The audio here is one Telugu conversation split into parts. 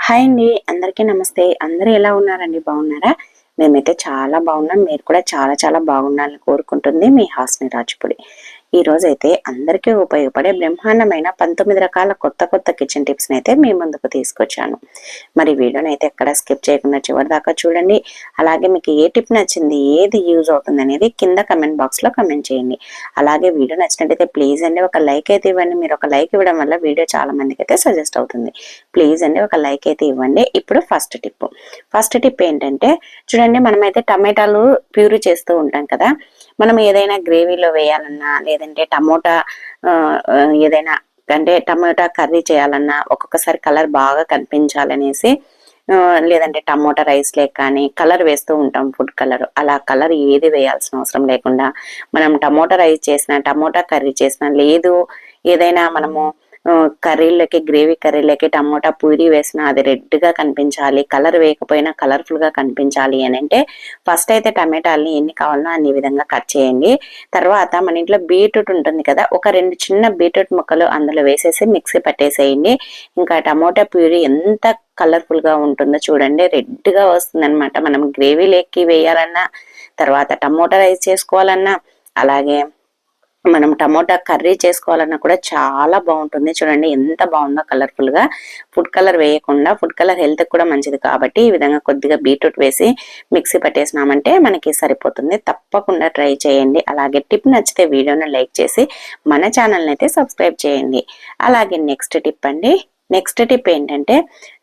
హాయ్ అండి అందరికీ నమస్తే. అందరూ ఎలా ఉన్నారండి? బాగున్నారా? మేమైతే చాలా బాగున్నాం. మీరు కూడా చాలా చాలా బాగుండాలని కోరుకుంటుంది మీ హాస్ని రాజుపుడి. ఈ రోజైతే అయితే అందరికీ ఉపయోగపడే బ్రహ్మాండమైన పంతొమ్మిది రకాల కొత్త కొత్త కిచెన్ టిప్స్ అయితే మీ ముందుకు తీసుకొచ్చాను. మరి వీడియోని అయితే ఎక్కడ స్కిప్ చేయకుండా చివరి దాకా చూడండి. అలాగే మీకు ఏ టిప్ నచ్చింది ఏది యూజ్ అవుతుంది అనేది కింద కమెంట్ బాక్స్లో కమెంట్ చేయండి. అలాగే వీడియో నచ్చినట్టయితే ప్లీజ్ అండి ఒక లైక్ అయితే ఇవ్వండి. మీరు ఒక లైక్ ఇవ్వడం వల్ల వీడియో చాలా మందికి అయితే సజెస్ట్ అవుతుంది. ప్లీజ్ అండి ఒక లైక్ అయితే ఇవ్వండి. ఇప్పుడు ఫస్ట్ టిప్ ఫస్ట్ టిప్ ఏంటంటే చూడండి మనమైతే టమాటాలు ప్యూరీ చేస్తూ ఉంటాం కదా. మనం ఏదైనా గ్రేవీలో వేయాలన్నా లేదంటే టమోటా ఏదైనా అంటే టమోటా కర్రీ చేయాలన్నా ఒక్కొక్కసారి కలర్ బాగా కనిపించాలనేసి లేదంటే టమోటా రైస్ లేక కానీ కలర్ వేస్తూ ఉంటాం ఫుడ్ కలర్. అలా కలర్ ఏది వేయాల్సిన అవసరం లేకుండా మనం టమోటా రైస్ చేసినా టమోటా కర్రీ చేసినా లేదు ఏదైనా మనము కర్రీలకి గ్రేవీ కర్రీలకి టమోటా పూరి వేసినా అది రెడ్గా కనిపించాలి కలర్ వేయకపోయినా కలర్ఫుల్గా కనిపించాలి అని అంటే ఫస్ట్ అయితే టమాటాలని ఎన్ని కావాలనో అన్ని విధంగా కట్ చేయండి. తర్వాత మన ఇంట్లో బీట్రూట్ ఉంటుంది కదా ఒక రెండు చిన్న బీట్రూట్ ముక్కలు అందులో వేసేసి మిక్సీ పట్టేసేయండి. ఇంకా టమోటా ప్యూరీ ఎంత కలర్ఫుల్గా ఉంటుందో చూడండి రెడ్గా వస్తుందన్నమాట. వస్తుంది అనమాట మనం గ్రేవీ ఎక్కి వేయాలన్నా తర్వాత టమోటా రైస్ చేసుకోవాలన్నా అలాగే మనం టమోటా కర్రీ చేసుకోవాలన్నా కూడా చాలా బాగుంటుంది. చూడండి ఎంత బాగుందో కలర్ఫుల్గా ఫుడ్ కలర్ వేయకుండా ఫుడ్ కలర్ హెల్త్ కూడా మంచిది కాబట్టి ఈ విధంగా కొద్దిగా బీట్రూట్ వేసి మిక్సీ పట్టేసినామంటే మనకి సరిపోతుంది. తప్పకుండా ట్రై చేయండి. అలాగే టిప్ నచ్చితే వీడియోని లైక్ చేసి మన ఛానల్ని అయితే సబ్స్క్రైబ్ చేయండి. అలాగే నెక్స్ట్ టిప్ అండి నెక్స్ట్ టిప్ ఏంటంటే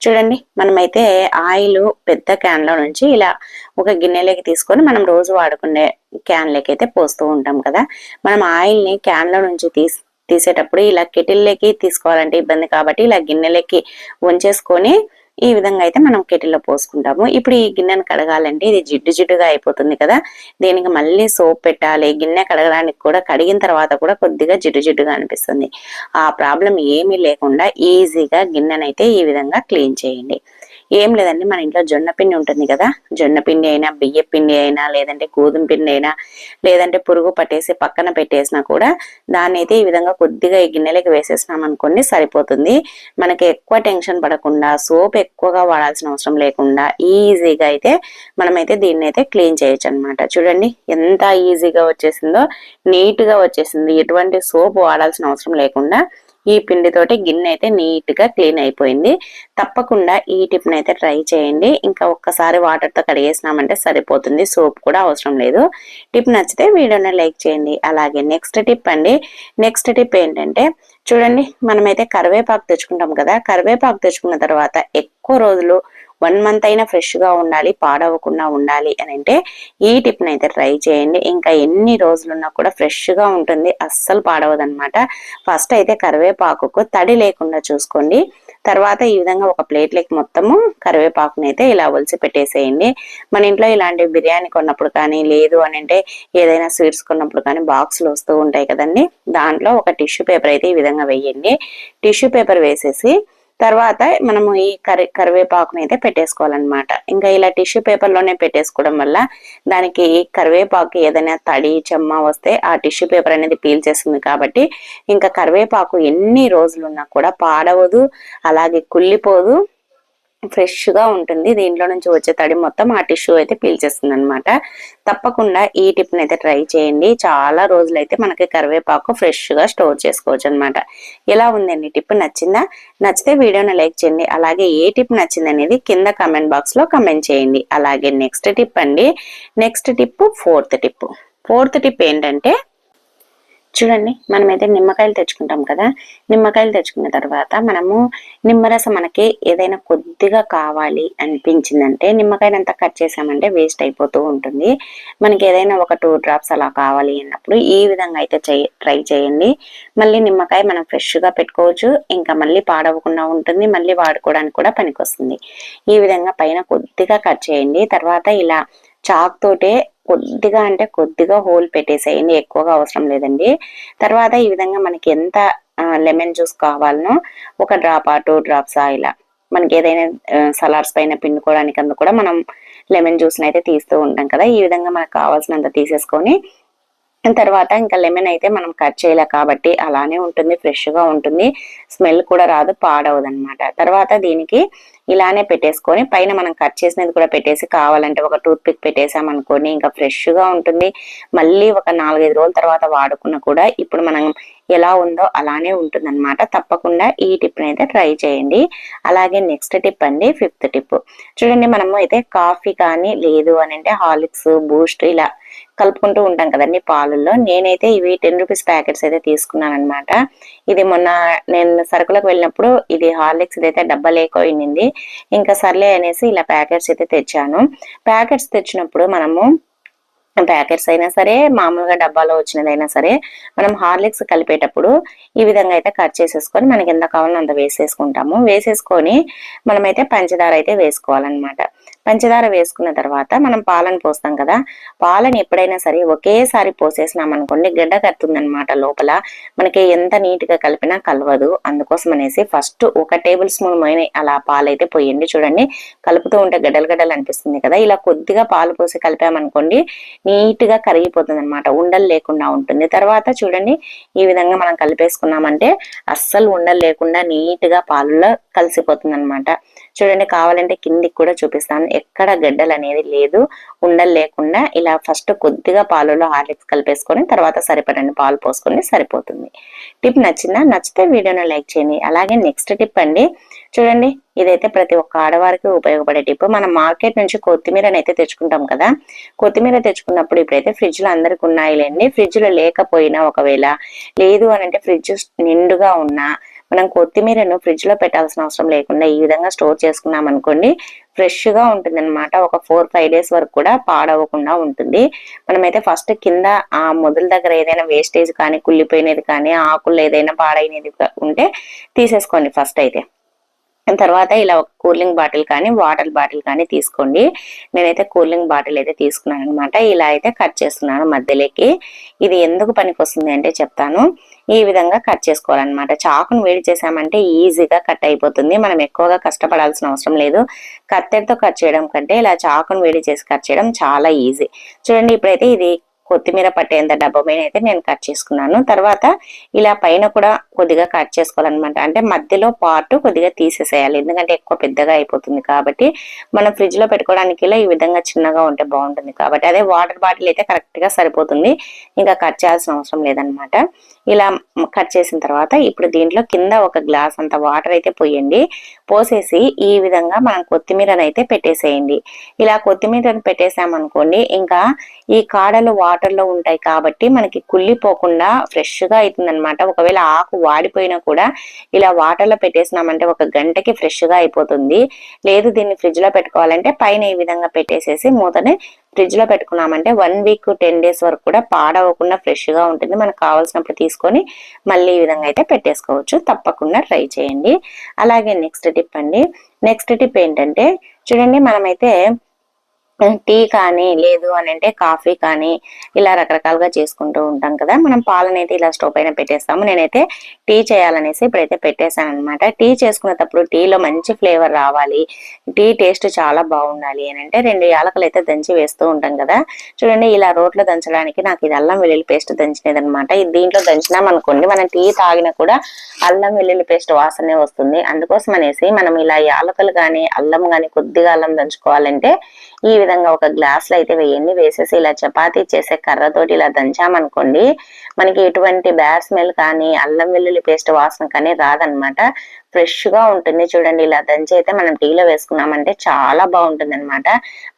చూడండి మనమైతే ఆయిల్ పెద్ద క్యాన్లో నుంచి ఇలా ఒక గిన్నెలోకి తీసుకొని మనం రోజు వాడుకునే క్యాన్లోకి అయితే పోస్తూ ఉంటాం కదా. మనం ఆయిల్ని క్యాన్లో నుంచి తీసి తీసేటప్పుడు ఇలా కెటిల్లోకి తీసుకోవాలంటే ఇబ్బంది కాబట్టి ఇలా గిన్నెలకి వంచేసుకొని ఈ విధంగా అయితే మనం కెటిల్లో పోసుకుంటాము. ఇప్పుడు ఈ గిన్నెను కడగాలంటే ఇది జిడ్డు జిడ్డుగా అయిపోతుంది కదా. దీనికి మళ్ళీ సోప్ పెట్టాలి. గిన్నె కడగడానికి కూడా కడిగిన తర్వాత కూడా కొద్దిగా జిడ్డు జిడ్డుగా అనిపిస్తుంది. ఆ ప్రాబ్లం ఏమీ లేకుండా ఈజీగా గిన్నెనైతే ఈ విధంగా క్లీన్ చేయండి. ఏం లేదండి మన ఇంట్లో జొన్న పిండి ఉంటుంది కదా. జొన్న పిండి అయినా బియ్య పిండి అయినా లేదంటే గోధుమ పిండి అయినా లేదంటే పురుగు పట్టేసి పక్కన పెట్టేసినా కూడా దాన్ని అయితే ఈ విధంగా కొద్దిగా ఈ గిన్నెలకి వేసేసినాం అనుకోండి సరిపోతుంది. మనకి ఎక్కువ టెన్షన్ పడకుండా సోప్ ఎక్కువగా వాడాల్సిన అవసరం లేకుండా ఈజీగా అయితే మనమైతే దీన్ని అయితే క్లీన్ చేయొచ్చు అనమాట చూడండి ఎంత ఈజీగా వచ్చేసిందో నీట్గా వచ్చేసింది. ఎటువంటి సోప్ వాడాల్సిన అవసరం లేకుండా ఈ పిండితోటి గిన్నె అయితే నీట్గా క్లీన్ అయిపోయింది. తప్పకుండా ఈ టిప్ అయితే ట్రై చేయండి. ఇంకా ఒక్కసారి వాటర్తో కడిగేసినామంటే సరిపోతుంది. సోప్ కూడా అవసరం లేదు. టిప్ నచ్చితే వీడియోని లైక్ చేయండి. అలాగే నెక్స్ట్ టిప్ అండి. నెక్స్ట్ టిప్ ఏంటంటే చూడండి మనమైతే కరివేపాకు తెచ్చుకుంటాం కదా. కరివేపాకు తెచ్చుకున్న తర్వాత ఎక్కువ రోజులు వన్ మంత్ అయినా ఫ్రెష్గా ఉండాలి పాడవకుండా ఉండాలి అని అంటే ఈ టిప్ని అయితే ట్రై చేయండి. ఇంకా ఎన్ని రోజులున్నా కూడా ఫ్రెష్గా ఉంటుంది అస్సలు పాడవదనమాట ఫస్ట్ అయితే కరివేపాకుకు తడి లేకుండా చూసుకోండి. తర్వాత ఈ విధంగా ఒక ప్లేట్లోకి మొత్తము కరివేపాకుని అయితే ఇలా ఒలిసి పెట్టేసేయండి. మన ఇంట్లో ఇలాంటి బిర్యానీ కొన్నప్పుడు కానీ లేదు అని అంటే ఏదైనా స్వీట్స్ కొన్నప్పుడు కానీ బాక్సులు వస్తూ ఉంటాయి కదండి. దాంట్లో ఒక టిష్యూ పేపర్ అయితే ఈ విధంగా వేయండి. టిష్యూ పేపర్ వేసేసి తర్వాత మనము ఈ కరి కరివేపాకుని అయితే పెట్టేసుకోవాలన్నమాట. ఇంకా ఇలా టిష్యూ పేపర్లోనే పెట్టేసుకోవడం వల్ల దానికి కరివేపాకు ఏదైనా తడి చెమ్మ వస్తే ఆ టిష్యూ పేపర్ అనేది పీల్చేస్తుంది కాబట్టి ఇంకా కరివేపాకు ఎన్ని రోజులున్నా కూడా పాడవదు అలాగే కుళ్ళిపోదు. ఫ్రెష్గా ఉంటుంది. దీంట్లో నుంచి వచ్చే తడి మొత్తం ఆ టిష్యూ అయితే పీల్చేస్తుంది అనమాట తప్పకుండా ఈ టిప్ అయితే ట్రై చేయండి. చాలా రోజులైతే మనకి కరివేపాకు ఫ్రెష్గా స్టోర్ చేసుకోవచ్చు అనమాట ఎలా ఉందండి టిప్? నచ్చిందా? నచ్చితే వీడియోని లైక్ చేయండి. అలాగే ఏ టిప్ నచ్చింది అనేది కింద కమెంట్ బాక్స్లో కమెంట్ చేయండి. అలాగే నెక్స్ట్ టిప్ అండి. Next tip fourth tip fourth tip ఏంటంటే చూడండి మనమైతే నిమ్మకాయలు తెచ్చుకుంటాం కదా. నిమ్మకాయలు తెచ్చుకున్న తర్వాత మనము నిమ్మరసం మనకి ఏదైనా కొద్దిగా కావాలి అనిపించిందంటే నిమ్మకాయలు అంతా కట్ చేసామంటే వేస్ట్ అయిపోతూ ఉంటుంది. మనకి ఏదైనా ఒక టూ డ్రాప్స్ అలా కావాలి అన్నప్పుడు ఈ విధంగా అయితే ట్రై చేయండి. మళ్ళీ నిమ్మకాయ మనం ఫ్రెష్గా పెట్టుకోవచ్చు. ఇంకా మళ్ళీ పాడవకుండా ఉంటుంది. మళ్ళీ వాడుకోవడానికి కూడా పనికొస్తుంది. ఈ విధంగా పైన కొద్దిగా కట్ చేయండి. తర్వాత ఇలా చాక్ తోటే కొద్దిగా అంటే కొద్దిగా హోల్ పెట్టేసేయండి ఎక్కువగా అవసరం లేదండి. తర్వాత ఈ విధంగా మనకి ఎంత లెమన్ జ్యూస్ కావాలనో ఒక డ్రాప్ టూ డ్రాప్స్ ఇలా. మనకి ఏదైనా సలాడ్స్ పైన పిండుకోవడానికి అందుకు కూడా మనం లెమన్ జ్యూస్ని అయితే తీస్తూ ఉంటాం కదా. ఈ విధంగా మనకు కావాల్సినంత తీసేసుకొని తర్వాత ఇంకా లెమన్ అయితే మనం కట్ చేయలే కాబట్టి అలానే ఉంటుంది ఫ్రెష్గా ఉంటుంది. స్మెల్ కూడా రాదు పాడవదు అనమాట తర్వాత దీనికి ఇలానే పెట్టేసుకొని పైన మనం కట్ చేసినది కూడా పెట్టేసి కావాలంటే ఒక టూత్ పిక్ పెట్టేసామనుకోని ఇంకా ఫ్రెష్గా ఉంటుంది. మళ్ళీ ఒక నాలుగైదు రోజుల తర్వాత వాడుకున్న కూడా ఇప్పుడు మనం ఎలా ఉందో అలానే ఉంటుంది అనమాట తప్పకుండా ఈ టిప్ని అయితే ట్రై చేయండి. అలాగే నెక్స్ట్ టిప్ అండి ఫిఫ్త్ టిప్. చూడండి మనము అయితే కాఫీ కానీ లేదు అని అంటే హార్లిక్స్ బూస్ట్ ఇలా కలుపుకుంటూ ఉంటాం కదండి పాలల్లో. నేనైతే ఇవి టెన్ రూపీస్ ప్యాకెట్స్ అయితే తీసుకున్నాను అనమాట ఇది మొన్న నేను సరుకులకు వెళ్ళినప్పుడు ఇది హార్లిక్స్ అయితే డబ్బా లేకపోయింది ఇంకా సర్లే అనేసి ఇలా ప్యాకెట్స్ అయితే తెచ్చాను. ప్యాకెట్స్ తెచ్చినప్పుడు మనము ప్యాకెట్స్ అయినా సరే మామూలుగా డబ్బాలో వచ్చినదైనా సరే మనం హార్లిక్స్ కలిపేటప్పుడు ఈ విధంగా అయితే కట్ చేసేసుకొని మనకి ఎంత కావాలో అంత వేసేసుకుంటాము. వేసేసుకొని మనమైతే పంచదార అయితే వేసుకోవాలన్నమాట. పంచదార వేసుకున్న తర్వాత మనం పాలను పోస్తాం కదా. పాలను ఎప్పుడైనా సరే ఒకేసారి పోసేసినాం అనుకోండి గడ్డ కడుతుందనమాట లోపల. మనకి ఎంత నీట్గా కలిపినా కలవదు. అందుకోసం అనేసి ఫస్ట్ ఒక టేబుల్ స్పూన్ మైన అలా పాలు అయితే పోయండి. చూడండి కలుపుతూ ఉంటే గడ్డలు గడ్డలు అనిపిస్తుంది కదా. ఇలా కొద్దిగా పాలు పోసి కలిపామనుకోండి నీట్గా కరిగిపోతుంది అనమాట ఉండలు లేకుండా ఉంటుంది. తర్వాత చూడండి ఈ విధంగా మనం కలిపేసుకున్నామంటే అస్సలు ఉండలు లేకుండా నీట్గా పాలలో కలిసిపోతుంది అనమాట చూడండి కావాలంటే కిందికి కూడా చూపిస్తాను. ఎక్కడ గడ్డలు అనేది లేదు. ఉండలు లేకుండా ఇలా ఫస్ట్ కొద్దిగా పాలలో హార్లిక్స్ కలిపేసుకొని తర్వాత సరిపడండి పాలు పోసుకొని సరిపోతుంది. టిప్ నచ్చిందా? నచ్చితే వీడియోను లైక్ చేయండి. అలాగే నెక్స్ట్ టిప్ అండి. చూడండి ఇదైతే ప్రతి ఒక్క ఆడవారికి ఉపయోగపడే టిప్. మనం మార్కెట్ నుంచి కొత్తిమీరని అయితే తెచ్చుకుంటాం కదా. కొత్తిమీర తెచ్చుకున్నప్పుడు ఇప్పుడైతే ఫ్రిడ్జ్లో అందరికి ఉన్నాయిలేండి. ఫ్రిడ్జ్లో లేకపోయినా ఒకవేళ లేదు అని అంటే ఫ్రిడ్జ్ నిండుగా ఉన్నా మనం కొత్తిమీరను ఫ్రిడ్జ్లో పెట్టాల్సిన అవసరం లేకుండా ఈ విధంగా స్టోర్ చేసుకున్నాం అనుకోండి ఫ్రెష్గా ఉంటుంది అనమాట ఒక ఫోర్ ఫైవ్ డేస్ వరకు కూడా పాడవకుండా ఉంటుంది. మనమైతే ఫస్ట్ కింద ఆ మొదల దగ్గర ఏదైనా వేస్టేజ్ కానీ కుళ్ళిపోయినది కానీ ఆకులు ఏదైనా పాడైనది ఉంటే తీసేసుకోండి ఫస్ట్ అయితే. తర్వాత ఇలా ఒక కూలింగ్ బాటిల్ కానీ వాటర్ బాటిల్ కానీ తీసుకోండి. నేనైతే కూలింగ్ బాటిల్ అయితే తీసుకున్నాను అనమాట ఇలా అయితే కట్ చేస్తున్నాను మధ్యలోకి. ఇది ఎందుకు పనికి వస్తుంది అంటే చెప్తాను. ఈ విధంగా కట్ చేసుకోవాలన్నమాట. చాకును వేడి చేసామంటే ఈజీగా కట్ అయిపోతుంది. మనం ఎక్కువగా కష్టపడాల్సిన అవసరం లేదు. కత్తెరతో కట్ చేయడం కంటే ఇలా చాకును వేడి చేసి కట్ చేయడం చాలా ఈజీ. చూడండి ఇప్పుడైతే ఇది కొత్తిమీర పట్టేంత డబ్బా మీద అయితే నేను కట్ చేసుకున్నాను. తర్వాత ఇలా పైన కూడా కొద్దిగా కట్ చేసుకోవాలన్నమాట. అంటే మధ్యలో పార్ట్ కొద్దిగా తీసేసేయాలి. ఎందుకంటే ఎక్కువ పెద్దగా అయిపోతుంది కాబట్టి మనం ఫ్రిడ్జ్లో పెట్టుకోవడానికి ఇలా ఈ విధంగా చిన్నగా ఉంటే బాగుంటుంది కాబట్టి అదే వాటర్ బాటిల్ అయితే కరెక్ట్గా సరిపోతుంది. ఇంకా కట్ చేయాల్సిన అవసరం లేదనమాట ఇలా కట్ చేసిన తర్వాత ఇప్పుడు దీంట్లో కింద ఒక గ్లాస్ అంత వాటర్ అయితే పోయండి. పోసేసి ఈ విధంగా మనం కొత్తిమీరని అయితే పెట్టేసేయండి. ఇలా కొత్తిమీరను పెట్టేసామనుకోండి ఇంకా ఈ కాడలు వాటర్ వాటర్లో ఉంటాయి కాబట్టి మనకి కుళ్ళిపోకుండా ఫ్రెష్గా అవుతుంది అనమాట ఒకవేళ ఆకు వాడిపోయినా కూడా ఇలా వాటర్లో పెట్టేసినామంటే ఒక గంటకి ఫ్రెష్గా అయిపోతుంది. లేదు దీన్ని ఫ్రిడ్జ్లో పెట్టుకోవాలంటే పైన ఈ విధంగా పెట్టేసేసి మూతని ఫ్రిడ్జ్లో పెట్టుకున్నామంటే వన్ వీక్ టెన్ డేస్ వరకు కూడా పాడవకుండా ఫ్రెష్గా ఉంటుంది. మనకు కావాల్సినప్పుడు తీసుకొని మళ్ళీ ఈ విధంగా అయితే పెట్టేసుకోవచ్చు. తప్పకుండా ట్రై చేయండి. అలాగే నెక్స్ట్ టిప్ అండి. నెక్స్ట్ టిప్ ఏంటంటే చూడండి మనమైతే టీ కానీ లేదు అని అంటే కాఫీ కానీ ఇలా రకరకాలుగా చేసుకుంటూ ఉంటాం కదా. మనం పాలనైతే ఇలా స్టవ్ పైన పెట్టేస్తాము. నేనైతే టీ చేయాలనేసి ఇప్పుడైతే పెట్టేశాను అనమాట టీ చేసుకునేటప్పుడు టీలో మంచి ఫ్లేవర్ రావాలి. టీ టేస్ట్ చాలా బాగుండాలి అని అంటే రెండు యాలకలు అయితే దంచి వేస్తూ ఉంటాం కదా. చూడండి ఇలా రోట్లో దంచడానికి నాకు ఇది అల్లం వెల్లుల్లి పేస్ట్ దంచినది అనమాట ఇది దీంట్లో దంచినాం అనుకోండి మనం టీ తాగినా కూడా అల్లం వెల్లుల్లి పేస్ట్ వాసనే వస్తుంది. అందుకోసం అనేసి మనం ఇలా యాలకలు కానీ అల్లం కానీ కొద్దిగా అల్లం దంచుకోవాలంటే ఈ విధంగా ఒక గ్లాస్లో అయితే వేయండి వేసేసి ఇలా చపాతీ చేసే కర్రతోటి ఇలా దంచామనుకోండి మనకి ఎటువంటి బ్యాడ్ స్మెల్ కానీ అల్లం వెల్లుల్లి పేస్ట్ వాసన కానీ రాదనమాట. ఫ్రెష్గా ఉంటుంది చూడండి ఇలా దంచి అయితే మనం టీలో వేసుకున్నామంటే చాలా బాగుంటుంది అనమాట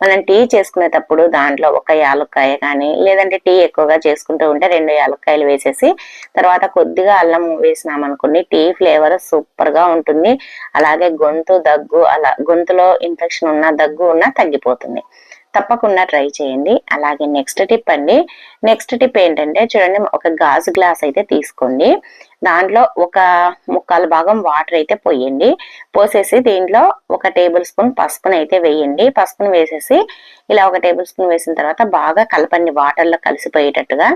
మనం టీ చేసుకునేటప్పుడు దాంట్లో ఒక యాలక్కాయ కానీ లేదంటే టీ ఎక్కువగా చేసుకుంటూ ఉంటే రెండు యాలక్కాయలు వేసేసి తర్వాత కొద్దిగా అల్లం వేసినాం అనుకోండి టీ ఫ్లేవర్ సూపర్గా ఉంటుంది. అలాగే గొంతు దగ్గు అలా గొంతులో ఇన్ఫెక్షన్ ఉన్న దగ్గు ఉన్నా తగ్గిపోతుంది. తప్పకుండా ట్రై చేయండి. అలాగే నెక్స్ట్ టిప్ అండి. నెక్స్ట్ టిప్ ఏంటంటే చూడండి ఒక గాజు గ్లాస్ అయితే తీసుకోండి. దాంట్లో ఒక ముక్కాలు భాగం వాటర్ అయితే పోయండి. పోసేసి దీంట్లో ఒక టేబుల్ స్పూన్ పసుపును అయితే వేయండి. పసుపును వేసేసి ఇలా ఒక టేబుల్ స్పూన్ వేసిన తర్వాత బాగా కలపండి. వాటర్లో కలిసిపోయేటట్టుగా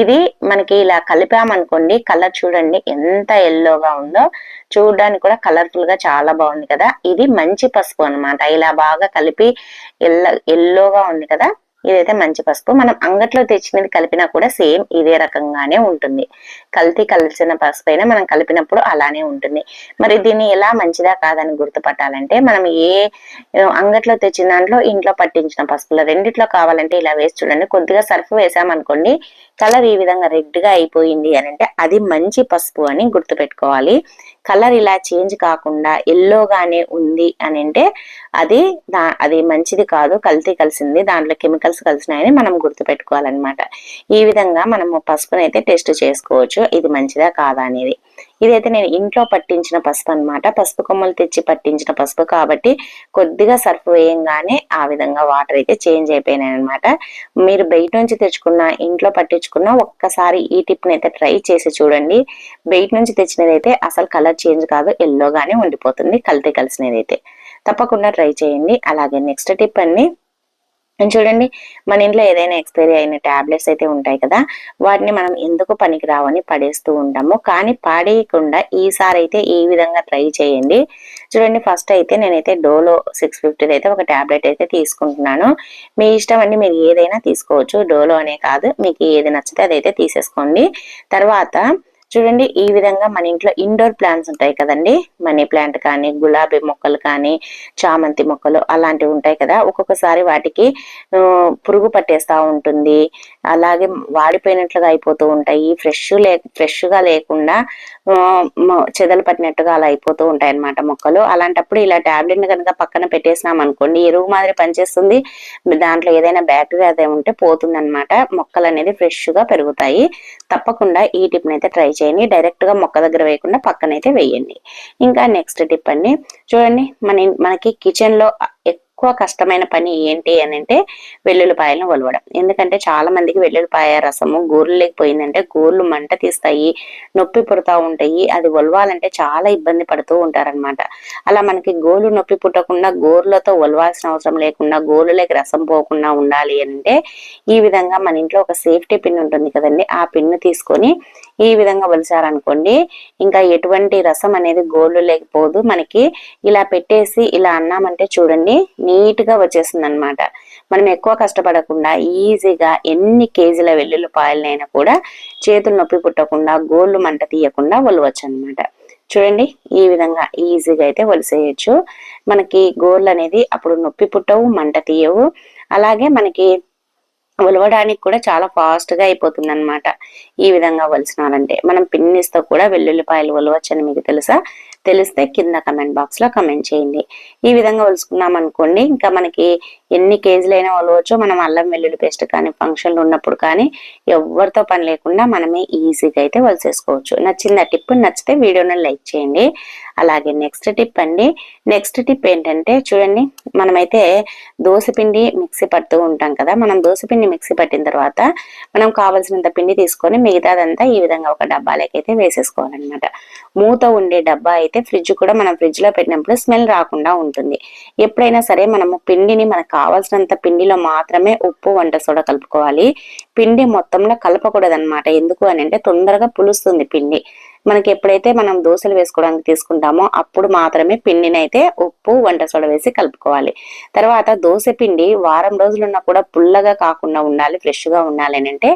ఇది మనకి ఇలా కలిపామనుకోండి కలర్ చూడండి ఎంత ఎల్లోగా ఉందో చూడడానికి కూడా కలర్ఫుల్గా చాలా బాగుంది కదా. ఇది మంచి పసుపు అనమాట ఇలా బాగా కలిపి ఎల్ల ఎల్లోగా ఉంది కదా. ఇదైతే మంచి పసుపు మనం అంగట్లో తెచ్చినది కలిపినా కూడా సేమ్ ఇదే రకంగానే ఉంటుంది. కల్తీ కలిసిన పసుపు అయినా మనం కలిపినప్పుడు అలానే ఉంటుంది. మరి దీన్ని ఎలా మంచిదా కాదని గుర్తుపట్టాలంటే మనం ఏ అంగట్లో తెచ్చిన దాంట్లో ఇంట్లో పట్టించిన పసుపులో రెండిట్లో కావాలంటే ఇలా వేసి చూడండి. కొద్దిగా సర్ఫ్ వేసామనుకోండి కలర్ ఈ విధంగా రెడ్గా అయిపోయింది అని అంటే అది మంచి పసుపు అని గుర్తుపెట్టుకోవాలి. కలర్ ఇలా చేంజ్ కాకుండా ఎల్లోగానే ఉంది అని అంటే అది దా అది మంచిది కాదు కల్తీ కలిసింది. దాంట్లో కెమికల్స్ కలిసినాయని మనం గుర్తుపెట్టుకోవాలన్నమాట. ఈ విధంగా మనము పసుపునైతే టెస్ట్ చేసుకోవచ్చు. ఇది మంచిదా కాదా అనేది. ఇదైతే నేను ఇంట్లో పట్టించిన పసుపు అనమాట పసుపు కొమ్మలు తెచ్చి పట్టించిన పసుపు కాబట్టి కొద్దిగా సర్ఫ్ వేయంగానే ఆ విధంగా వాటర్ అయితే చేంజ్ అయిపోయినాయి అనమాట మీరు బయట నుంచి తెచ్చుకున్న ఇంట్లో పట్టించుకున్న ఒక్కసారి ఈ టిప్ అయితే ట్రై చేసి చూడండి. బయట నుంచి తెచ్చినదైతే అసలు కలర్ చేంజ్ కాదు ఎల్లోగానే ఉండిపోతుంది కలితే కలిసినదైతే. తప్పకుండా ట్రై చేయండి. అలాగే నెక్స్ట్ టిప్ అండ్ చూడండి మన ఇంట్లో ఏదైనా ఎక్స్పైరీ అయిన టాబ్లెట్స్ అయితే ఉంటాయి కదా వాటిని మనం ఎందుకు పనికి రావని పడేస్తూ ఉంటాము. కానీ పాడేయకుండా ఈసారి అయితే ఈ విధంగా ట్రై చేయండి. చూడండి ఫస్ట్ అయితే నేనైతే డోలో సిక్స్ ఫిఫ్టీ అయితే ఒక టాబ్లెట్ అయితే తీసుకుంటున్నాను. మీ ఇష్టం అండి మీరు ఏదైనా తీసుకోవచ్చు. డోలో అనే కాదు మీకు ఏది నచ్చితే అదైతే తీసేసుకోండి. తర్వాత చూడండి ఈ విధంగా మన ఇంట్లో ఇండోర్ ప్లాంట్స్ ఉంటాయి కదండి. మనీ ప్లాంట్ కానీ గులాబీ మొక్కలు కానీ చామంతి మొక్కలు అలాంటివి ఉంటాయి కదా. ఒక్కొక్కసారి వాటికి పురుగు పట్టేస్తా ఉంటుంది. అలాగే వాడిపోయినట్లుగా అయిపోతూ ఉంటాయి. ఫ్రెష్ లే ఫ్రెష్గా లేకుండా చెదలు పట్టినట్టుగా అలా అయిపోతూ ఉంటాయి అన్నమాట మొక్కలు. అలాంటప్పుడు ఇలా టాబ్లెట్ కనుక పక్కన పెట్టేసినాం అనుకోండి ఎరువు మాదిరి పనిచేస్తుంది. దాంట్లో ఏదైనా బ్యాక్టీరియా అదే ఉంటే పోతుంది అనమాట మొక్కలు అనేది ఫ్రెష్గా పెరుగుతాయి. తప్పకుండా ఈ టిప్ అయితే ట్రై చేయండి. డైరెక్ట్గా మొక్క దగ్గర వేయకుండా పక్కనైతే వేయండి. ఇంకా నెక్స్ట్ టిప్ అండి. చూడండి మన మనకి కిచెన్లో ఎక్కువ కష్టమైన పని ఏంటి అని అంటే వెల్లుల్లిపాయలను ఒలవడం ఎందుకంటే చాలా మందికి వెల్లుల్లిపాయ రసము గోర్లు లేకపోయిందంటే గోర్లు మంట తీస్తాయి నొప్పి పుడతా ఉంటాయి. అది ఒలవాలంటే చాలా ఇబ్బంది పడుతూ ఉంటారనమాట అలా మనకి గోలు నొప్పి పుట్టకుండా గోర్లతో ఒలవాల్సిన అవసరం లేకుండా గోర్లకి రసం పోకుండా ఉండాలి అంటే ఈ విధంగా మన ఇంట్లో ఒక సేఫ్టీ పిన్ ఉంటుంది కదండి. ఆ పిన్ను తీసుకొని ఈ విధంగా ఒలిసారనుకోండి ఇంకా ఎటువంటి రసం అనేది గోళ్ళు లేకపోదు. మనకి ఇలా పెట్టేసి ఇలా అన్నామంటే చూడండి నీట్గా వచ్చేస్తుంది అనమాట మనం ఎక్కువ కష్టపడకుండా ఈజీగా ఎన్ని కేజీల వెల్లుల్లిపాయలనైనా కూడా చేతులు నొప్పి పుట్టకుండా గోళ్ళు మంట తీయకుండా ఒలవచ్చు అనమాట చూడండి ఈ విధంగా ఈజీగా అయితే ఒలిసేయచ్చు మనకి గోళ్ళు అనేది అప్పుడు నొప్పి పుట్టవు మంట తీయవు. అలాగే మనకి ఉలవడానికి కూడా చాలా ఫాస్ట్గా అయిపోతుంది అనమాట ఈ విధంగా వలిసినారంటే. మనం పిన్నిస్తో కూడా వెల్లుల్లిపాయలు ఒలవచ్చని మీకు తెలుసా? తెలిస్తే కింద కమెంట్ బాక్స్లో కమెంట్ చేయండి. ఈ విధంగా ఒలుసుకున్నాం అనుకోండి ఇంకా మనకి ఎన్ని కేజీలైనా ఒలవచ్చో మనం అల్లం వెల్లుల్లి పేస్ట్ కానీ ఫంక్షన్లు ఉన్నప్పుడు కానీ ఎవరితో పని లేకుండా మనమే ఈజీగా అయితే వలసేసుకోవచ్చు. నచ్చింది ఆ టిప్ నచ్చితే వీడియోని లైక్ చేయండి. అలాగే నెక్స్ట్ టిప్ అండి. నెక్స్ట్ టిప్ ఏంటంటే చూడండి మనమైతే పిండి మిక్సీ పడుతూ ఉంటాం కదా. మనం పిండి మిక్సీ పట్టిన తర్వాత మనం కావాల్సినంత పిండి తీసుకొని మిగతాదంతా ఈ విధంగా ఒక డబ్బాలకైతే వేసేసుకోవాలన్నమాట. మూత ఉండే డబ్బా అయితే ఫ్రిడ్జ్ కూడా మనం ఫ్రిడ్జ్లో పెట్టినప్పుడు స్మెల్ రాకుండా ఉంటుంది. ఎప్పుడైనా సరే మనము పిండిని మనకు కావాల్సినంత పిండిలో మాత్రమే ఉప్పు వంట సోడ కలుపుకోవాలి. పిండి మొత్తంలో కలపకూడదు అనమాట ఎందుకు అని అంటే తొందరగా పులుస్తుంది పిండి. మనకి ఎప్పుడైతే మనం దోశలు వేసుకోవడానికి తీసుకుంటామో అప్పుడు మాత్రమే పిండిని అయితే ఉప్పు వంట సోడ వేసి కలుపుకోవాలి. తర్వాత దోశ పిండి వారం రోజులున్నా కూడా పుల్లగా కాకుండా ఉండాలి ఫ్రెష్గా ఉండాలి అని అంటే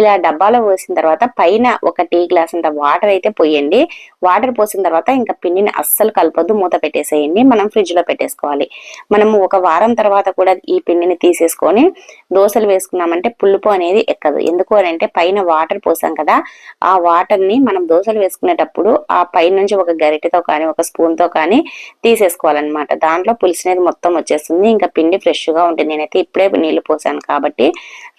ఇలా డబ్బాలో పోసిన తర్వాత పైన ఒక టీ గ్లాస్ అంత వాటర్ అయితే పోయండి. వాటర్ పోసిన తర్వాత ఇంకా పిండిని అస్సలు కలపొద్దు మూత పెట్టేసేయండి. మనం ఫ్రిడ్జ్లో పెట్టేసుకోవాలి. మనము ఒక వారం తర్వాత కూడా ఈ పిండిని తీసేసుకొని దోశలు వేసుకున్నామంటే పులుపు అనేది ఎక్కదు. ఎందుకు అని అంటే పైన వాటర్ పోసాం కదా ఆ వాటర్ని మనం దోశలు చేసుకునేటప్పుడు ఆ పై నుంచి ఒక గరిటెతో కానీ ఒక స్పూన్తో కానీ తీసేసుకోవాలన్నమాట. దాంట్లో పులుసు అనేది మొత్తం వచ్చేస్తుంది. ఇంకా పిండి ఫ్రెష్గా ఉంటుంది. నేనైతే ఇప్పుడే నీళ్ళు పోసాను కాబట్టి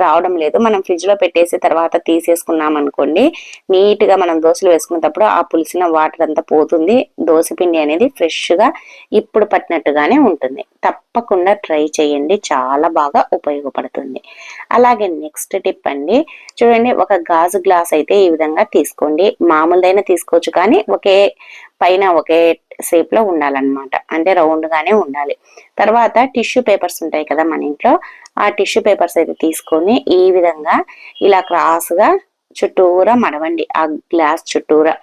రావడం లేదు. మనం ఫ్రిడ్జ్లో పెట్టేసి తర్వాత తీసేసుకున్నాం అనుకోండి నీట్గా మనం దోశలు వేసుకునేటప్పుడు ఆ పులిసిన వాటర్ అంతా పోతుంది. దోశ పిండి అనేది ఫ్రెష్గా ఇప్పుడు పట్టినట్టుగానే ఉంటుంది. తప్పకుండా ట్రై చేయండి. చాలా బాగా ఉపయోగపడుతుంది. అలాగే నెక్స్ట్ టిప్ అండి. చూడండి ఒక గాజు గ్లాస్ అయితే ఈ విధంగా తీసుకోండి. మామూలుదైన తీసుకోవచ్చు. కానీ ఒకే పైన ఒకే షేప్లో ఉండాలన్నమాట. అంటే రౌండ్ గానే ఉండాలి. తర్వాత టిష్యూ పేపర్స్ ఉంటాయి కదా మన ఇంట్లో. ఆ టిష్యూ పేపర్స్ అయితే తీసుకొని ఈ విధంగా ఇలా క్రాస్గా చుట్టూరా మడవండి. ఆ గ్లాస్ చుట్టూరా.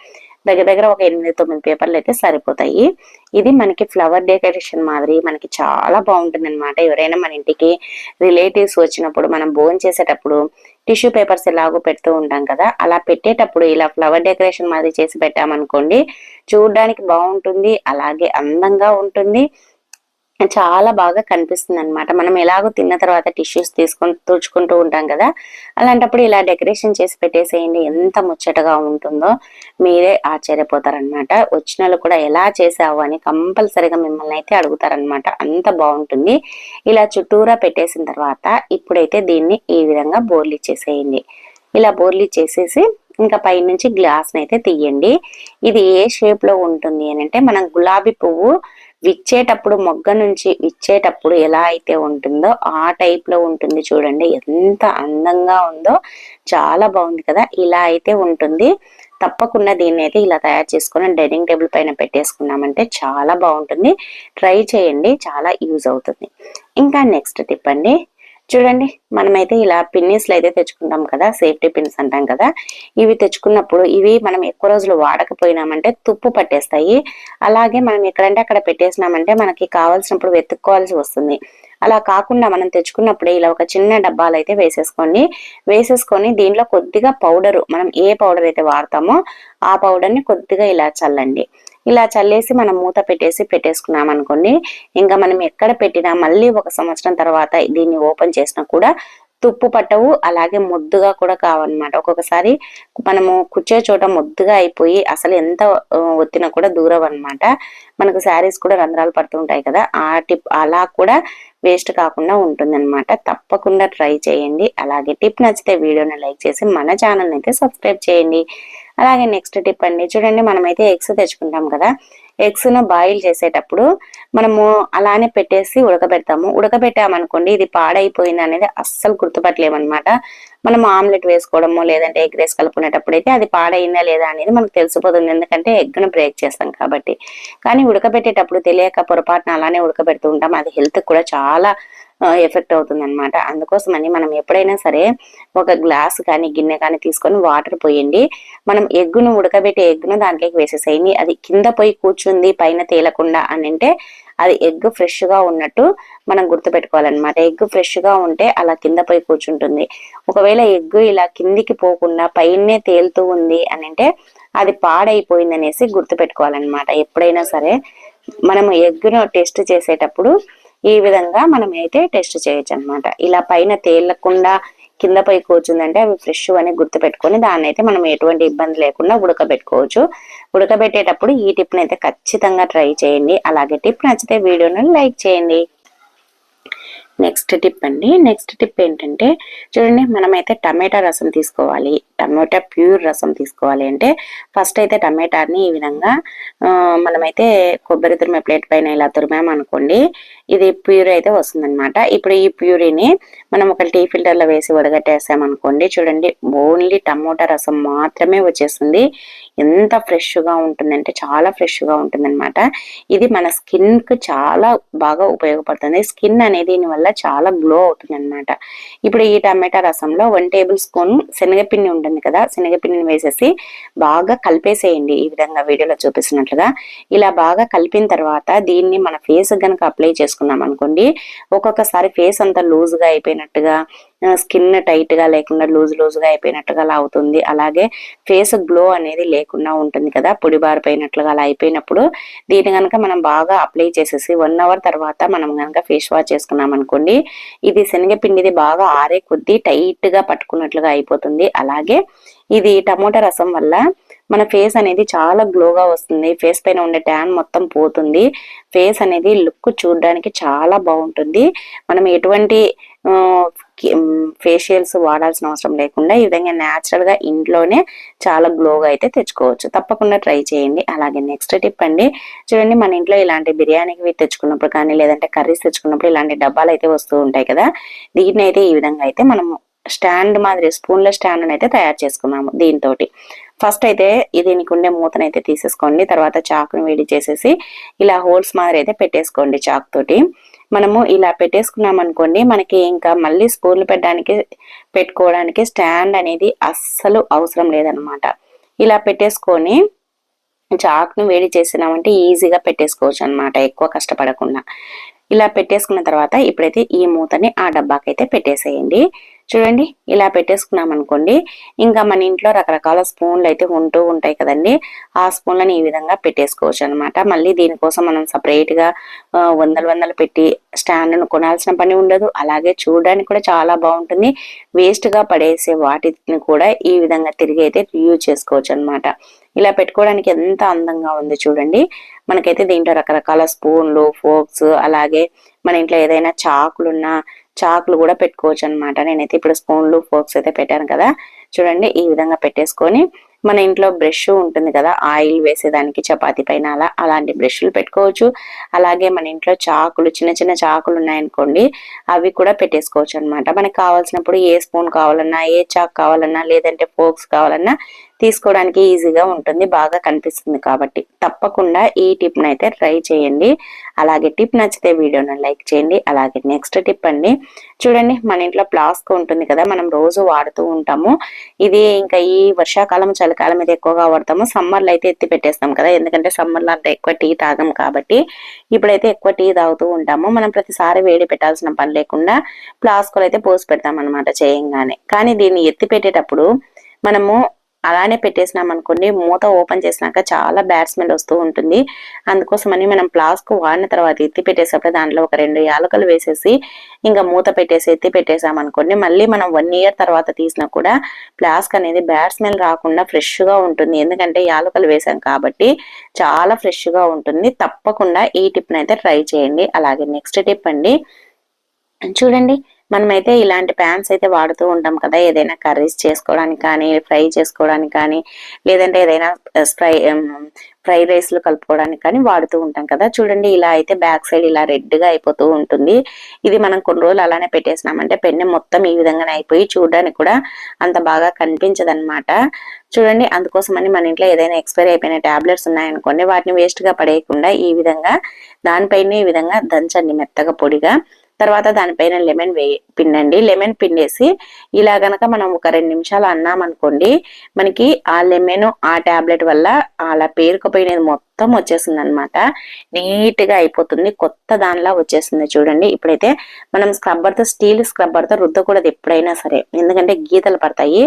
దగ్గర దగ్గర ఒక ఎనిమిది తొమ్మిది పేపర్లు అయితే సరిపోతాయి. ఇది మనకి ఫ్లవర్ డెకరేషన్ మాదిరి మనకి చాలా బాగుంటుంది అనమాట ఎవరైనా మన ఇంటికి రిలేటివ్స్ వచ్చినప్పుడు మనం భోజనం చేసేటప్పుడు టిష్యూ పేపర్స్ ఎలాగో పెడుతూ ఉంటాం కదా అలా పెట్టేటప్పుడు ఇలా ఫ్లవర్ డెకరేషన్ మాదిరి చేసి పెట్టామనుకోండి చూడడానికి బాగుంటుంది అలాగే అందంగా ఉంటుంది. చాలా బాగా కనిపిస్తుంది అనమాట మనం ఎలాగో తిన్న తర్వాత టిష్యూస్ తీసుకొని తుడుచుకుంటూ ఉంటాం కదా. అలాంటప్పుడు ఇలా డెకరేషన్ చేసి పెట్టేసేయండి. ఎంత ముచ్చటగా ఉంటుందో మీరే ఆశ్చర్యపోతారనమాట వచ్చిన వాళ్ళు కూడా ఎలా చేసావు అని కంపల్సరిగా మిమ్మల్ని అయితే అడుగుతారనమాట అంత బాగుంటుంది. ఇలా చుట్టూరా పెట్టేసిన తర్వాత ఇప్పుడైతే దీన్ని ఈ విధంగా బోర్లు చేసేయండి ఇలా బోర్లు చేసేసి ఇంకా పైనుంచి గ్లాస్ అయితే తీయండి. ఇది ఏ షేప్లో ఉంటుంది అని అంటే మనం గులాబీ పువ్వు విచ్చేటప్పుడు మొగ్గ నుంచి విచ్చేటప్పుడు ఎలా అయితే ఉంటుందో ఆ టైప్లో ఉంటుంది చూడండి. ఎంత అందంగా ఉందో చాలా బాగుంది కదా. ఇలా అయితే ఉంటుంది. తప్పకుండా దీన్ని అయితే ఇలా తయారు చేసుకుని డైనింగ్ టేబుల్ పైన పెట్టేసుకున్నామంటే చాలా బాగుంటుంది. ట్రై చేయండి. చాలా యూజ్ అవుతుంది. ఇంకా నెక్స్ట్ టిప్ అండి. చూడండి మనమైతే ఇలా పిన్నిస్లు అయితే తెచ్చుకుంటాం కదా సేఫ్టీ పిన్స్ అంటాం కదా. ఇవి తెచ్చుకున్నప్పుడు ఇవి మనం ఎక్కువ రోజులు వాడకపోయినామంటే తుప్పు పట్టేస్తాయి. అలాగే మనం ఎక్కడంటే అక్కడ పెట్టేసినామంటే మనకి కావాల్సినప్పుడు వెతుక్కోవాల్సి వస్తుంది. అలా కాకుండా మనం తెచ్చుకున్నప్పుడే ఇలా ఒక చిన్న డబ్బాలు అయితే వేసేసుకోండి. వేసేసుకొని దీంట్లో కొద్దిగా పౌడర్ మనం ఏ పౌడర్ అయితే వాడతామో ఆ పౌడర్ని కొద్దిగా ఇలా చల్లండి. ఇలా చల్లేసి మనం మూత పెట్టేసి పెట్టేసుకున్నాం అనుకోండి ఇంకా మనం ఎక్కడ పెట్టినా మళ్ళీ ఒక సంవత్సరం తర్వాత దీన్ని ఓపెన్ చేసినా కూడా తుప్పు పట్టవు అలాగే ముద్దుగా కూడా కావన్నమాట. ఒక్కొక్కసారి మనము కూర్చే చోట ముద్దుగా అయిపోయి అసలు ఎంత ఒత్తినా కూడా దూరం అనమాట మనకు శారీస్ కూడా రంధ్రాలు పడుతుంటాయి కదా ఆ టిప్ అలా కూడా వేస్ట్ కాకుండా ఉంటుంది తప్పకుండా ట్రై చేయండి. అలాగే టిప్ నచ్చితే వీడియోని లైక్ చేసి మన ఛానల్ అయితే సబ్స్క్రైబ్ చేయండి. అలాగే నెక్స్ట్ టిప్ అండి. చూడండి మనమైతే ఎగ్స్ తెచ్చుకుంటాం కదా. ఎగ్స్ను బాయిల్ చేసేటప్పుడు మనము అలానే పెట్టేసి ఉడకబెడతాము. ఉడకబెట్టామనుకోండి ఇది పాడైపోయింది అనేది అస్సలు గుర్తుపట్టలేమన్నమాట. మనం ఆమ్లెట్ వేసుకోవడము లేదంటే ఎగ్ రైస్ కలుపుకునేటప్పుడు అయితే అది పాడైందా లేదా అనేది మనకు తెలిసిపోతుంది. ఎందుకంటే ఎగ్ను బ్రేక్ చేస్తాం కాబట్టి. కానీ ఉడకబెట్టేటప్పుడు తెలియక పొరపాటున అలానే ఉడకబెడుతూ ఉంటాం. అది హెల్త్ కూడా చాలా ఎఫెక్ట్ అవుతుంది అనమాట అందుకోసమని మనం ఎప్పుడైనా సరే ఒక గ్లాస్ కానీ గిన్నె కానీ తీసుకొని వాటర్ పోయండి. మనం ఎగ్గును ఉడకబెట్టే ఎగ్గును దాంట్లోకి వేసేసేయండి. అది కింద పోయి కూర్చుంది పైన తేలకుండా అని అంటే అది ఎగ్ ఫ్రెష్గా ఉన్నట్టు మనం గుర్తుపెట్టుకోవాలన్నమాట. ఎగ్ ఫ్రెష్గా ఉంటే అలా కింద పోయి కూర్చుంటుంది. ఒకవేళ ఎగ్ ఇలా కిందికి పోకుండా పైనే తేలుతూ ఉంది అని అంటే అది పాడైపోయింది అనేసి గుర్తుపెట్టుకోవాలన్నమాట. ఎప్పుడైనా సరే మనము ఎగ్గును టెస్ట్ చేసేటప్పుడు ఈ విధంగా మనం అయితే టెస్ట్ చేయొచ్చు అనమాట ఇలా పైన తేలకుండా కింద పై కూర్చుందంటే అవి ఫ్రెష్ అని గుర్తు పెట్టుకొని దాన్ని అయితే మనం ఎటువంటి ఇబ్బంది లేకుండా ఉడకబెట్టుకోవచ్చు. ఉడకబెట్టేటప్పుడు ఈ టిప్ని అయితే ఖచ్చితంగా ట్రై చేయండి. అలాగే టిప్ నచ్చితే వీడియోను లైక్ చేయండి. నెక్స్ట్ టిప్ అండి. నెక్స్ట్ టిప్ ఏంటంటే చూడండి మనమైతే టమాటా రసం తీసుకోవాలి. టమాటా ప్యూర్ రసం తీసుకోవాలి అంటే ఫస్ట్ అయితే టమాటాని ఈ విధంగా మనమైతే కొబ్బరి తురిమే ప్లేట్ పైన ఇలా తురిమామనుకోండి. ఇది ప్యూరీ అయితే వస్తుందన్నమాట. ఇప్పుడు ఈ ప్యూరీని మనం ఒక టీ ఫిల్టర్లో వేసి వడగట్టేసామనుకోండి చూడండి ఓన్లీ టమోటా రసం మాత్రమే వచ్చేస్తుంది. ఎంత ఫ్రెష్గా ఉంటుందంటే చాలా ఫ్రెష్గా ఉంటుందన్నమాట. ఇది మన స్కిన్కి చాలా బాగా ఉపయోగపడుతుంది. స్కిన్ అనేది దీనివల్ల చాలా గ్లో అవుతుంది అనమాట ఇప్పుడు ఈ టమాటా రసంలో వన్ టేబుల్ స్పూన్ శనగపిండి ఉంటుంది కదా శనగపిండిని వేసేసి బాగా కలిపేసేయండి. ఈ విధంగా వీడియోలో చూపిస్తున్నట్లుగా. ఇలా బాగా కలిపిన తర్వాత దీన్ని మన ఫేస్ కనుక అప్లై చేసుకున్నాం అనుకోండి ఒక్కొక్కసారి ఫేస్ అంతా లూజ్గా అయిపోయినట్టుగా స్కిన్ టైట్గా లేకుండా లూజ్ లూజ్గా అయిపోయినట్టుగా అలా అవుతుంది. అలాగే ఫేస్ గ్లో అనేది లేకుండా ఉంటుంది కదా పొడి బారిపోయినట్లుగా అలా అయిపోయినప్పుడు దీన్ని కనుక మనం బాగా అప్లై చేసేసి వన్ అవర్ తర్వాత మనం కనుక ఫేస్ వాష్ చేసుకున్నాం అనుకోండి ఇది శనగపిండిది బాగా ఆరే కొద్దీ టైట్గా పట్టుకున్నట్లుగా అయిపోతుంది. అలాగే ఇది టమోటా రసం వల్ల మన ఫేస్ అనేది చాలా గ్లోగా వస్తుంది. ఫేస్ పైన ఉండే ట్యాన్ మొత్తం పోతుంది. ఫేస్ అనేది లుక్ చూడడానికి చాలా బాగుంటుంది. మనం ఎటువంటి ఫేషియల్స్ వాడాల్సిన అవసరం లేకుండా ఈ విధంగా న్యాచురల్గా ఇంట్లోనే చాలా గ్లోగా అయితే తెచ్చుకోవచ్చు. తప్పకుండా ట్రై చేయండి. అలాగే నెక్స్ట్ టిప్ అండి. చూడండి మన ఇంట్లో ఇలాంటి బిర్యానీకి తెచ్చుకున్నప్పుడు కానీ లేదంటే కర్రీస్ తెచ్చుకున్నప్పుడు ఇలాంటి డబ్బాలు అయితే వస్తూ ఉంటాయి కదా. దీన్ని అయితే ఈ విధంగా అయితే మనము స్టాండ్ మాదిరి స్పూన్ల స్టాండ్ అయితే తయారు చేసుకున్నాము దీంతో ఫస్ట్ అయితే దీనికి ఉండే మూతనైతే తీసేసుకోండి. తర్వాత చాకుని వేడి చేసేసి ఇలా హోల్స్ మాదిరి అయితే పెట్టేసుకోండి చాక్ తోటి. మనము ఇలా పెట్టేసుకున్నాం అనుకోండి మనకి ఇంకా మళ్ళీ స్పూన్లు పెట్టడానికి పెట్టుకోవడానికి స్టాండ్ అనేది అస్సలు అవసరం లేదనమాట ఇలా పెట్టేసుకొని చాక్ను వేడి చేసినామంటే ఈజీగా పెట్టేసుకోవచ్చు అనమాట ఎక్కువ కష్టపడకుండా. ఇలా పెట్టేసుకున్న తర్వాత ఇప్పుడైతే ఈ మూతని ఆ డబ్బాకైతే పెట్టేసేయండి. చూడండి ఇలా పెట్టేసుకున్నాం అనుకోండి. ఇంకా మన ఇంట్లో రకరకాల స్పూన్లు అయితే ఉంటూ ఉంటాయి కదండి. ఆ స్పూన్లను ఈ విధంగా పెట్టేసుకోవచ్చు అనమాట మళ్ళీ దీనికోసం మనం సపరేట్గా వందలు వందలు పెట్టి స్టాండ్ను కొనాల్సిన పని ఉండదు. అలాగే చూడడానికి కూడా చాలా బాగుంటుంది. వేస్ట్గా పడేసే వాటిని కూడా ఈ విధంగా తిరిగి అయితే యూజ్ చేసుకోవచ్చు అనమాట ఇలా పెట్టుకోవడానికి ఎంత అందంగా ఉంది చూడండి. మనకైతే దీంట్లో రకరకాల స్పూన్లు ఫోక్స్ అలాగే మన ఇంట్లో ఏదైనా చాకులున్నా చాకులు కూడా పెట్టుకోవచ్చు అనమాట నేనైతే ఇప్పుడు స్పూన్లు ఫోక్స్ అయితే పెట్టాను కదా. చూడండి ఈ విధంగా పెట్టేసుకొని మన ఇంట్లో బ్రష్ ఉంటుంది కదా ఆయిల్ వేసేదానికి చపాతీ పైన అలా అలాంటి బ్రష్లు పెట్టుకోవచ్చు. అలాగే మన ఇంట్లో చాకులు చిన్న చిన్న చాకులు ఉన్నాయనుకోండి అవి కూడా పెట్టేసుకోవచ్చు అనమాట మనకి కావాల్సినప్పుడు ఏ స్పూన్ కావాలన్నా ఏ చాక్ కావాలన్నా లేదంటే ఫోక్స్ కావాలన్నా తీసుకోవడానికి ఈజీగా ఉంటుంది బాగా కనిపిస్తుంది కాబట్టి. తప్పకుండా ఈ టిప్ అయితే ట్రై చేయండి. అలాగే టిప్ నచ్చితే వీడియోను లైక్ చేయండి. అలాగే నెక్స్ట్ టిప్ అండి చూడండి మన ఇంట్లో ప్లాస్క్ ఉంటుంది కదా మనం రోజు వాడుతూ ఉంటాము. ఇది ఇంకా ఈ వర్షాకాలం చలికాలం అయితే ఎక్కువగా వాడతాము. సమ్మర్లో అయితే ఎత్తి పెట్టేస్తాం కదా. ఎందుకంటే సమ్మర్లో అంత ఎక్కువ టీ తాగం కాబట్టి ఇప్పుడైతే ఎక్కువ టీ తాగుతూ ఉంటాము. మనం ప్రతిసారి వేడి పెట్టాల్సిన పని లేకుండా ప్లాస్కులు అయితే పోసి పెడతాం అనమాట చేయంగానే. కానీ దీన్ని ఎత్తి పెట్టేటప్పుడు మనము అలానే పెట్టేసినాం అనుకోండి మూత ఓపెన్ చేసినాక చాలా బ్యాడ్ స్మెల్ వస్తూ ఉంటుంది. అందుకోసమని మనం ప్లాస్క్ వాడిన తర్వాత ఎత్తి పెట్టేసేప్పుడు దాంట్లో ఒక రెండు యాలకలు వేసేసి ఇంకా మూత పెట్టేసి ఎత్తి పెట్టేసాం అనుకోండి మళ్ళీ మనం వన్ ఇయర్ తర్వాత తీసినా కూడా ప్లాస్క్ అనేది బ్యాడ్ స్మెల్ రాకుండా ఫ్రెష్గా ఉంటుంది. ఎందుకంటే యాలకలు వేసాం కాబట్టి చాలా ఫ్రెష్గా ఉంటుంది. తప్పకుండా ఈ టిప్ అయితే ట్రై చేయండి. అలాగే నెక్స్ట్ టిప్ అండి. చూడండి మనమైతే ఇలాంటి ప్యాన్స్ అయితే వాడుతూ ఉంటాం కదా ఏదైనా కర్రీస్ చేసుకోవడానికి కానీ ఫ్రై చేసుకోవడానికి కానీ లేదంటే ఏదైనా ఫ్రై ఫ్రై రైస్లు కలుపుకోవడానికి కానీ వాడుతూ ఉంటాం కదా. చూడండి ఇలా అయితే బ్యాక్ సైడ్ ఇలా రెడ్గా అయిపోతూ ఉంటుంది. ఇది మనం కొన్ని రోజులు అలానే పెట్టేసినామంటే పెన్నె మొత్తం ఈ విధంగానే అయిపోయి చూడడానికి కూడా అంత బాగా కనిపించదు అనమాట చూడండి అందుకోసమని మన ఇంట్లో ఏదైనా ఎక్స్పైరీ అయిపోయిన టాబ్లెట్స్ ఉన్నాయనుకోండి వాటిని వేస్ట్గా పడేయకుండా ఈ విధంగా దానిపైన ఈ విధంగా దంచండి మెత్తగా పొడిగా. తర్వాత దానిపైన లెమన్ వే పిండండి. లెమన్ పిండేసి ఇలా గనక మనం ఒక రెండు నిమిషాలు అన్నాం అనుకోండి మనకి ఆ లెమన్ ఆ టాబ్లెట్ వల్ల అలా పేరుకుపోయినది మొత్తం మొత్తం వచ్చేసింది అనమాట నీట్గా అయిపోతుంది. కొత్త దానిలా వచ్చేసింది చూడండి. ఇప్పుడైతే మనం స్క్రబ్బర్తో స్టీల్ స్క్రబ్బర్తో రుద్దకూడదు ఎప్పుడైనా సరే. ఎందుకంటే గీతలు పడతాయి.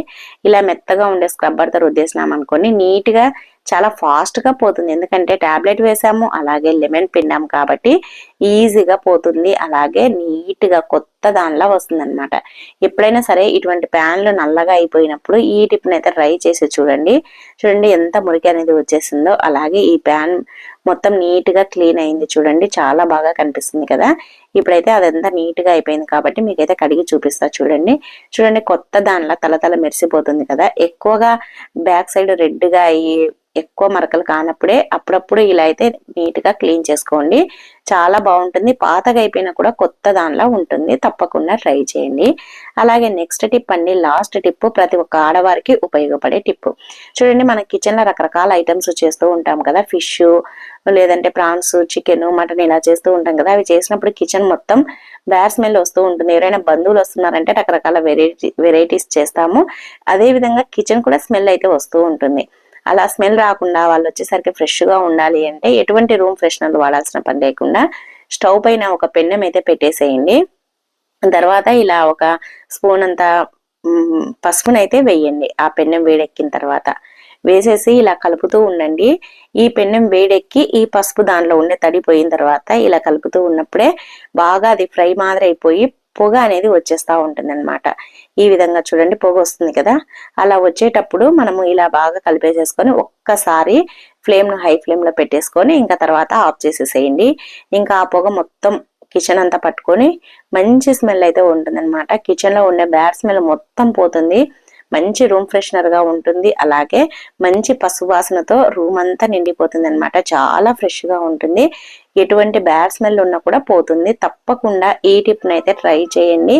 ఇలా మెత్తగా ఉండే స్క్రబ్బర్తో రుద్దేసినాం అనుకోండి నీట్గా చాలా ఫాస్ట్గా పోతుంది. ఎందుకంటే టాబ్లెట్ వేసాము అలాగే లెమన్ పిండాము కాబట్టి ఈజీగా పోతుంది. అలాగే నీట్గా కొత్త దానిలా వస్తుంది అనమాట ఎప్పుడైనా సరే ఇటువంటి ప్యాన్లు నల్లగా అయిపోయినప్పుడు ఈ టిప్ అయితే ట్రై చేసి చూడండి. చూడండి ఎంత మురికి అనేది వచ్చేసిందో. అలాగే ఈ ప్యాన్ మొత్తం నీట్గా క్లీన్ అయింది చూడండి. చాలా బాగా కనిపిస్తుంది కదా. ఇప్పుడైతే అదంతా నీట్గా అయిపోయింది కాబట్టి మీకైతే కడిగి చూపిస్తా చూడండి. చూడండి కొత్త దానిలా తల మెరిసిపోతుంది కదా. ఎక్కువగా బ్యాక్ సైడ్ రెడ్గా అయ్యి ఎక్కువ మరకలు కానప్పుడే అప్పుడప్పుడు ఇలా అయితే నీట్గా క్లీన్ చేసుకోండి. చాలా బాగుంటుంది. పాతగా అయిపోయినా కూడా కొత్త దానిలా ఉంటుంది. తప్పకుండా ట్రై చేయండి. అలాగే నెక్స్ట్ టిప్ అండి. లాస్ట్ టిప్ ప్రతి ఒక్క ఆడవారికి ఉపయోగపడే టిప్. చూడండి మన కిచెన్లో రకరకాల ఐటమ్స్ చేస్తూ ఉంటాం కదా. ఫిష్ లేదంటే ప్రాన్స్ చికెన్ మటన్ ఇలా చేస్తూ ఉంటాం కదా. అవి చేసినప్పుడు కిచెన్ మొత్తం బ్యాడ్ స్మెల్ వస్తూ ఉంటుంది. ఎవరైనా బంధువులు వస్తున్నారంటే రకరకాల వెరైటీ వెరైటీస్ చేస్తాము. అదే విధంగా కిచెన్ కూడా స్మెల్ అయితే వస్తూ ఉంటుంది. అలా స్మెల్ రాకుండా వాళ్ళు వచ్చేసరికి ఫ్రెష్గా ఉండాలి అంటే ఎటువంటి రూమ్ ఫ్రెషనర్ వాడాల్సిన పని లేకుండా స్టవ్ పైన ఒక పెన్నెం అయితే పెట్టేసేయండి. తర్వాత ఇలా ఒక స్పూన్ అంతా పసుపునైతే వేయండి ఆ పెన్నెం వేడెక్కిన తర్వాత. వేసేసి ఇలా కలుపుతూ ఉండండి. ఈ పెన్నెం వేడెక్కి ఈ పసుపు దానిలో ఉండే తడిపోయిన తర్వాత ఇలా కలుపుతూ ఉన్నప్పుడే బాగా అది ఫ్రై మాదిరి అయిపోయి పొగ అనేది వచ్చేస్తా ఉంటుంది అనమాట ఈ విధంగా చూడండి పొగ వస్తుంది కదా? అలా వచ్చేటప్పుడు మనము ఇలా బాగా కలిపేసేసుకొని ఒక్కసారి ఫ్లేమ్ను హై ఫ్లేమ్లో పెట్టేసుకొని ఇంకా తర్వాత ఆఫ్ చేసేసేయండి. ఇంకా ఆ పొగ మొత్తం కిచెన్ అంతా పట్టుకొని మంచి స్మెల్ అయితే ఉంటుంది అనమాట కిచెన్లో ఉండే బ్యాడ్ స్మెల్ మొత్తం పోతుంది. మంచి రూమ్ ఫ్రెషనర్గా ఉంటుంది. అలాగే మంచి పసువాసనతో రూమ్ అంతా నిండిపోతుంది అనమాట చాలా ఫ్రెష్గా ఉంటుంది. ఎటువంటి బ్యాడ్ స్మెల్ ఉన్నా కూడా పోతుంది. తప్పకుండా ఈ టిప్ అయితే ట్రై చేయండి.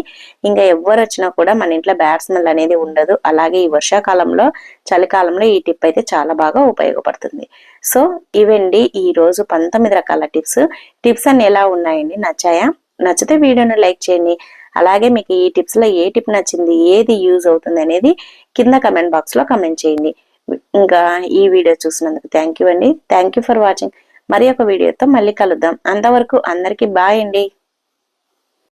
ఇంకా ఎవరు వచ్చినా కూడా మన ఇంట్లో బ్యాడ్ స్మెల్ అనేది ఉండదు. అలాగే ఈ వర్షాకాలంలో చలికాలంలో ఈ టిప్ అయితే చాలా బాగా ఉపయోగపడుతుంది. సో ఇవండి ఈ రోజు పంతొమ్మిది రకాల టిప్స్. టిప్స్ అన్ని ఎలా ఉన్నాయండి? నచ్చాయా? నచ్చితే వీడియోను లైక్ చేయండి. అలాగే మీకు ఈ టిప్స్లో ఏ టిప్ నచ్చింది ఏది యూజ్ అవుతుంది అనేది కింద కమెంట్ బాక్స్లో కమెంట్ చేయండి. ఇంకా ఈ వీడియో చూసినందుకు థ్యాంక్ యూ అండి. థ్యాంక్ యూ ఫర్ వాచింగ్ మరి ఒక వీడియోతో మళ్ళీ కలుద్దాం. అంతవరకు అందరికీ బాయ్ అండి.